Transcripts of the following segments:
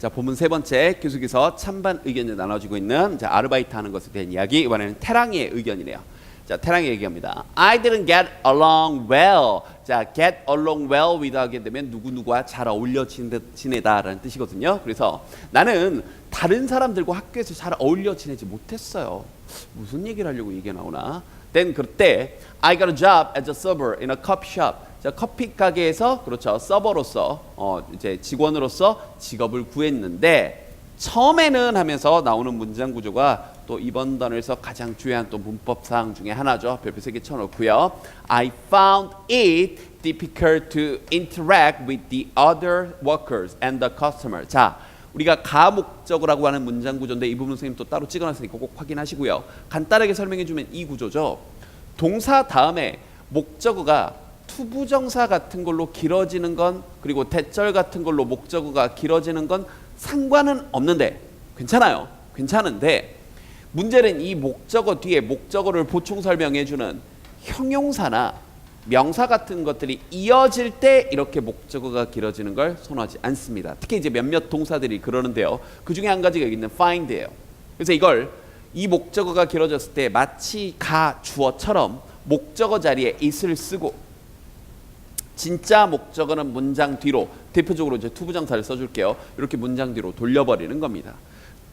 자, 본문 세 번째 계속해서 찬반 의견을 나눠주고 있는 자, 아르바이트 하는 것에 대한 이야기 이번에는 태랑이의 의견이네요. 자, 태랑이 얘기합니다. I didn't get along well. 자, get along well with 하게 되면 누구 누구와 잘 어울려 지내- 지내다라는 뜻이거든요. 그래서 나는 다른 사람들과 학교에서 잘 어울려 지내지 못했어요. 무슨 얘기를 하려고 이게 나오나? Then 그때 I got a job as a server in a coffee shop. 자, 커피 가게에서 그렇죠. 서버로서 어, 이제 직원으로서 직업을 구했는데 처음에는 하면서 나오는 문장 구조가 또 이번 단어에서 가장 중요한 또 문법 사항 중에 하나죠. 별표 세개 쳐놓고요. I found it difficult to interact with the other workers and the customer. 자, 우리가 가목적어라고 하는 문장 구조인데 이 부분 선생님 또 따로 찍어놨으니까 꼭 확인하시고요. 간단하게 설명해주면 이 구조죠. 동사 다음에 목적어가 투부정사 같은 걸로 길어지는 건 그리고 대절 같은 걸로 목적어가 길어지는 건 상관은 없는데 괜찮아요. 괜찮은데 문제는 이 목적어 뒤에 목적어를 보충 설명해 주는 형용사나 명사 같은 것들이 이어질 때 이렇게 목적어가 길어지는 걸 선호하지 않습니다. 특히 이제 몇몇 동사들이 그러는데요. 그 중에 한 가지가 여기 있는 find예요. 그래서 이걸 이 목적어가 길어졌을 때 마치 가 주어처럼 목적어 자리에 it을 쓰고 진짜 목적어는 문장 뒤로 대표적으로 이제 투부정사를 써줄게요. 이렇게 문장 뒤로 돌려버리는 겁니다.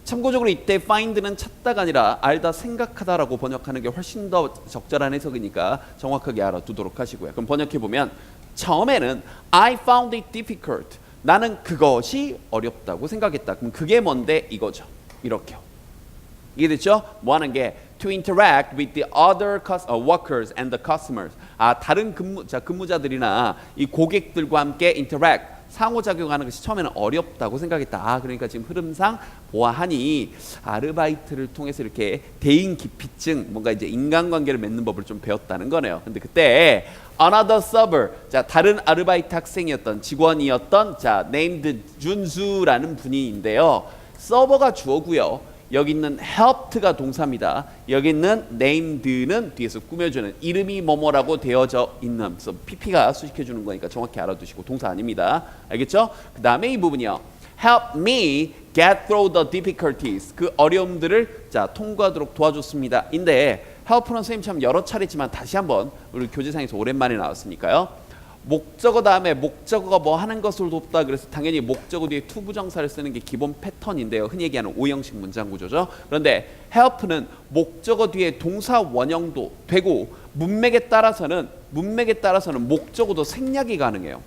참고적으로 이때 find는 찾다가 아니라 알다 생각하다라고 번역하는 게 훨씬 더 적절한 해석이니까 정확하게 알아두도록 하시고요. 그럼 번역해 보면 처음에는 I found it difficult. 나는 그것이 어렵다고 생각했다. 그럼 그게 뭔데 이거죠. 이렇게요. 이해됐죠? 뭐 하는 게 to interact with the other uh, workers and the customers. 아 다른 근무 자 근무자들이나 이 고객들과 함께 interact 상호작용하는 것이 처음에는 어렵다고 생각했다. 아 그러니까 지금 흐름상 보아하니 아르바이트를 통해서 이렇게 대인 기피증 뭔가 이제 인간관계를 맺는 법을 좀 배웠다는 거네요. 근데 그때 another server 자 다른 아르바이트 학생이었던 직원이었던 자 named 준수라는 분인데요. 서버가 주어고요. 여기 있는 helped가 동사입니다. 여기 있는 named는 뒤에서 꾸며주는 이름이 뭐뭐라고 되어져 있는 그래서 pp가 수식해 주는 거니까 정확히 알아두시고 동사 아닙니다. 알겠죠? 그 다음에 이 부분이요. help me get through the difficulties 그 어려움들을 자 통과하도록 도와줬습니다. 인데 help는 선생님 참 여러 차례지만 다시 한번 우리 교재상에서 오랜만에 나왔으니까요. 목적어 다음에 목적어가 뭐 하는 것을 돕다 그래서 당연히 목적어 뒤에 투부정사를 쓰는 게 기본 패턴인데요. 흔히 얘기하는 오형식 문장 구조죠. 그런데 help는 목적어 뒤에 동사 원형도 되고 문맥에 따라서는 문맥에 따라서는 목적어도 생략이 가능해요.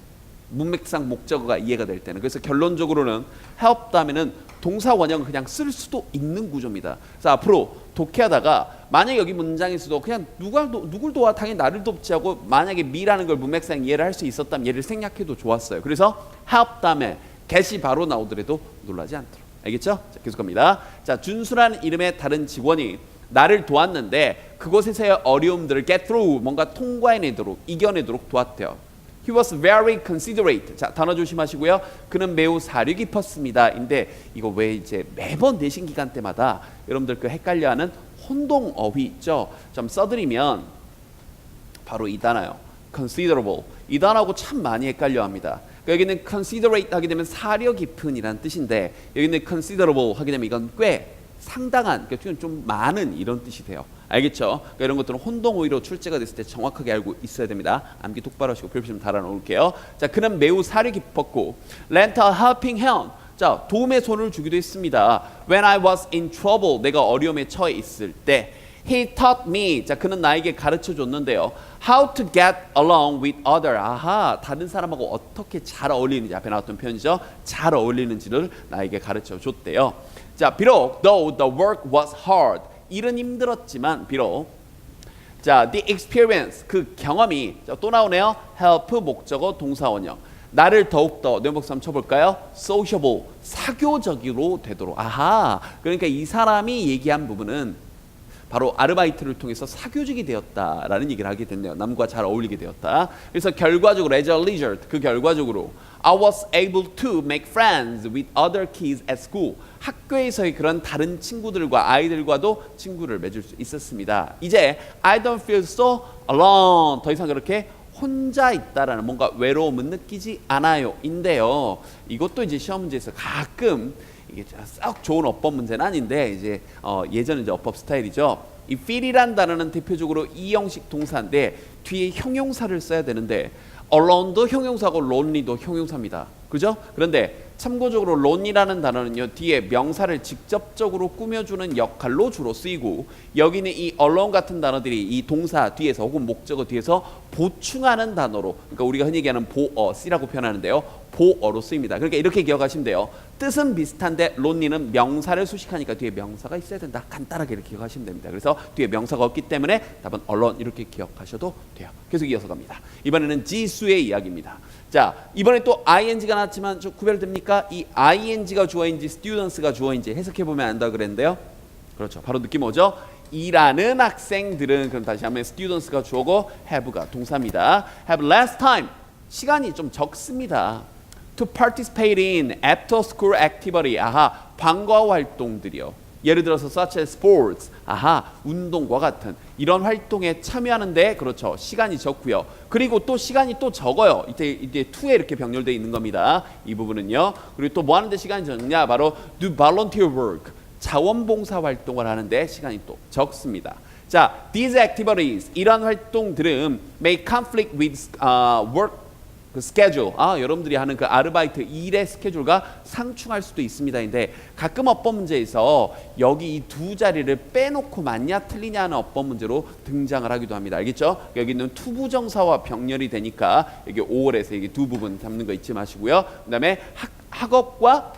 문맥상 목적어가 이해가 될 때는 그래서 결론적으로는 help 다음에는 동사 원형을 그냥 쓸 수도 있는 구조입니다. 그래서 앞으로 독해하다가 만약 여기 문장에서도 그냥 누가 도, 누굴 도와 당연히 나를 돕지 하고 만약에 미라는 걸 문맥상 이해를 할 수 있었다면 얘를 생략해도 좋았어요. 그래서 help 다음에 get이 바로 나오더라도 놀라지 않도록 알겠죠? 자, 계속 갑니다. 자 준수라는 이름의 다른 직원이 나를 도왔는데 그곳에서의 어려움들을 get through 뭔가 통과해내도록 이겨내도록 도왔대요. He was very considerate. 자, 단어 조심하시고요. 그는 매우 사려 깊었습니다. 인데 이거 왜 이제 매번 내신 기간 때마다 여러분들 그 헷갈려하는 혼동 어휘 있죠. 좀 써드리면 바로 이 단어요. considerable. 이 단어하고 참 많이 헷갈려 합니다. 그러니까 여기는 considerate 하게 되면 사려 깊은 이란 뜻인데 여기는 considerable 하게 되면 이건 꽤 상당한, 그러니까 좀 많은 이런 뜻이 돼요. 알겠죠? 그러니까 이런 것들은 혼동 오히려 출제가 됐을 때 정확하게 알고 있어야 됩니다. 암기 똑바로 하시고 별표 좀 달아 놓을게요. 자, 그는 매우 사려 깊었고 a helping hand. 자, 도움의 손을 주기도 했습니다. When I was in trouble, 내가 어려움에 처해 있을 때 He taught me. 자, 그는 나에게 가르쳐 줬는데요. How to get along with other. 아하, 다른 사람하고 어떻게 잘 어울리는지 앞에 나왔던 표현이죠. 잘 어울리는지를 나에게 가르쳐 줬대요. 자, 비록 though the work was hard. 일은 힘들었지만 비록 자, the experience 그 경험이 자, 또 나오네요. help 목적어 동사 원형. 나를 더욱더 내복사 한번 쳐볼까요? sociable 사교적으로 되도록. 아하. 그러니까 이 사람이 얘기한 부분은 바로 아르바이트를 통해서 사교직이 되었다라는 얘기를 하게 됐네요. 남과 잘 어울리게 되었다. 그래서 결과적으로 as a result 그 결과적으로 I was able to make friends with other kids at school. 학교에서의 그런 다른 친구들과 아이들과도 친구를 맺을 수 있었습니다. 이제 I don't feel so alone. 더 이상 그렇게 혼자 있다라는 뭔가 외로움은 느끼지 않아요. 인데요. 이것도 이제 시험 문제에서 가끔 이게 썩 좋은 어법 문제는 아닌데 이제 어, 예전 이제 어법 스타일이죠. 이 feel이란 단어는 대표적으로 이 형식 동사인데 뒤에 형용사를 써야 되는데 alone도 형용사고 lonely도 형용사입니다. 그죠? 그런데 참고적으로 lonely라는 단어는요 뒤에 명사를 직접적으로 꾸며주는 역할로 주로 쓰이고 여기는 이 alone 같은 단어들이 이 동사 뒤에서 혹은 목적어 뒤에서 보충하는 단어로 그러니까 우리가 흔히 얘기하는 보어 C라고 표현하는데요 보어로 쓰입니다. 그러니까 이렇게 기억하시면 돼요. 뜻은 비슷한데 lonely는 명사를 수식하니까 뒤에 명사가 있어야 된다. 간단하게 이렇게 기억하시면 됩니다. 그래서 뒤에 명사가 없기 때문에 답은 alone 이렇게 기억하셔도 돼요. 계속 이어서 갑니다. 이번에는 지수의 이야기입니다. 자 이번에 또 ing가 나왔지만 좀 구별됩니까? 이 ing가 주어인지 students가 주어인지 해석해 보면 안다 그랬는데요. 그렇죠. 바로 느낌 오죠? 일하는 학생들은 그럼 다시 한번 students가 주어고 have가 동사입니다. have less time 시간이 좀 적습니다. To participate in after school activity 아하 방과 활동들이요. 예를 들어서 such as sports 아하 운동과 같은 이런 활동에 참여하는데 그렇죠 시간이 적고요. 그리고 또 시간이 또 적어요. 이때 이제 to에 이렇게 병렬되어 있는 겁니다. 이 부분은요. 그리고 또 뭐 하는데 시간이 적냐? 바로 do volunteer work 자원봉사 활동을 하는데 시간이 또 적습니다. 자, these activities 이런 활동들은 may conflict with uh, work 그 schedule. 아, 여러분들이 하는 그 아르바이트 일의 스케줄과 상충할 수도 있습니다인데 가끔 어법 문제에서 여기 이 두 자리를 빼놓고 맞냐 틀리냐 하는 어법 문제로 등장을 하기도 합니다. 알겠죠? 여기는 투부정사와 병렬이 되니까 여기 5월에서 여기 두 부분 잡는 거 잊지 마시고요. 그 다음에 학, 학업과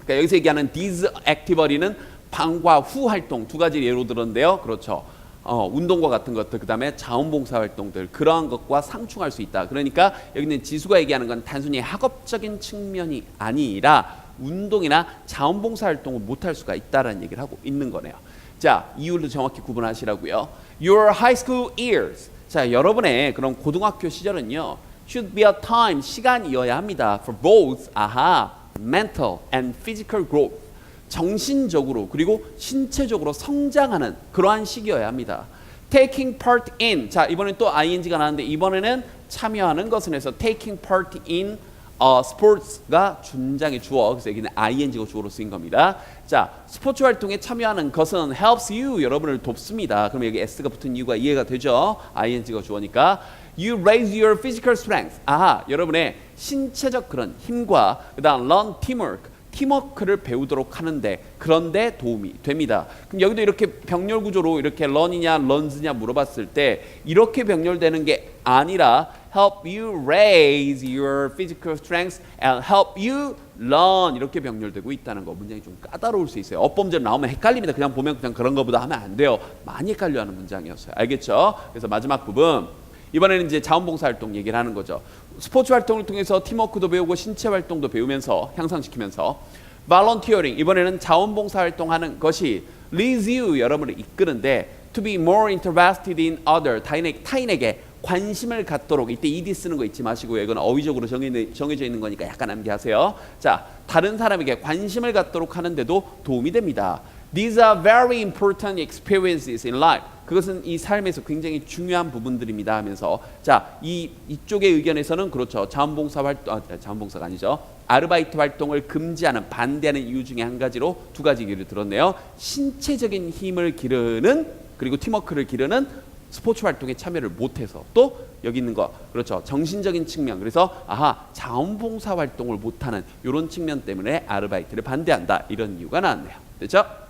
그러니까 여기서 얘기하는 these activity는 방과 후 활동 두 가지 예로 들었는데요. 그렇죠. 어, 운동과 같은 것들 그 다음에 자원봉사 활동들 그러한 것과 상충할 수 있다. 그러니까 여기는 지수가 얘기하는 건 단순히 학업적인 측면이 아니라 운동이나 자원봉사 활동을 못할 수가 있다라는 얘기를 하고 있는 거네요. 자 이유를 정확히 구분하시라고요. Your high school years. 자 여러분의 그런 고등학교 시절은요. Should be a time 시간이어야 합니다. For both 아하 mental and physical growth. 정신적으로 그리고 신체적으로 성장하는 그러한 시기여야 합니다. taking part in 자 이번엔 또 ing가 나왔는데 이번에는 참여하는 것은 해서 taking part in 어, 스포츠가 준장의 주어 그래서 여기는 ing가 주어로 쓰인 겁니다. 자 스포츠 활동에 참여하는 것은 helps you 여러분을 돕습니다. 그럼 여기 s가 붙은 이유가 이해가 되죠? ing가 주어니까 you raise your physical strength 아하 여러분의 신체적 그런 힘과 그다음 learn teamwork 팀워크를 배우도록 하는데 그런데 도움이 됩니다. 그럼 여기도 이렇게 병렬 구조로 이렇게 런이냐 런즈냐 물어봤을 때 이렇게 병렬되는 게 아니라 help you raise your physical strength and help you learn 이렇게 병렬되고 있다는 거 문장이 좀 까다로울 수 있어요. 어법문제로 나오면 헷갈립니다. 그냥 보면 그냥 그런 거보다 하면 안 돼요. 많이 헷갈려하는 문장이었어요. 알겠죠? 그래서 마지막 부분 이번에는 이제 자원봉사 활동 얘기를 하는 거죠. 스포츠 활동을 통해서 팀워크도 배우고 신체 활동도 배우면서 향상시키면서 volunteering 이번에는 자원봉사 활동하는 것이 leads you 여러분을 이끄는데 to be more interested in other 타인 에게, 타인에게 관심을 갖도록 이때 ed 쓰는 거 잊지 마시고요. 이건 어휘적으로 정해, 정해져 있는 거니까 약간 암기하세요. 자, 다른 사람에게 관심을 갖도록 하는데도 도움이 됩니다. These are very important experiences in life. 그것은 이 삶에서 굉장히 중요한 부분들입니다 하면서 자, 이 이쪽의 의견에서는 그렇죠. 자원봉사 활동 아, 자원봉사가 아니죠. 아르바이트 활동을 금지하는 반대하는 이유 중에 한 가지로 두 가지 얘기를 들었네요. 신체적인 힘을 기르는 그리고 팀워크를 기르는 스포츠 활동에 참여를 못해서 또 여기 있는 거 그렇죠 정신적인 측면 그래서 아하 자원봉사 활동을 못하는 이런 측면 때문에 아르바이트를 반대한다 이런 이유가 나왔네요 됐죠?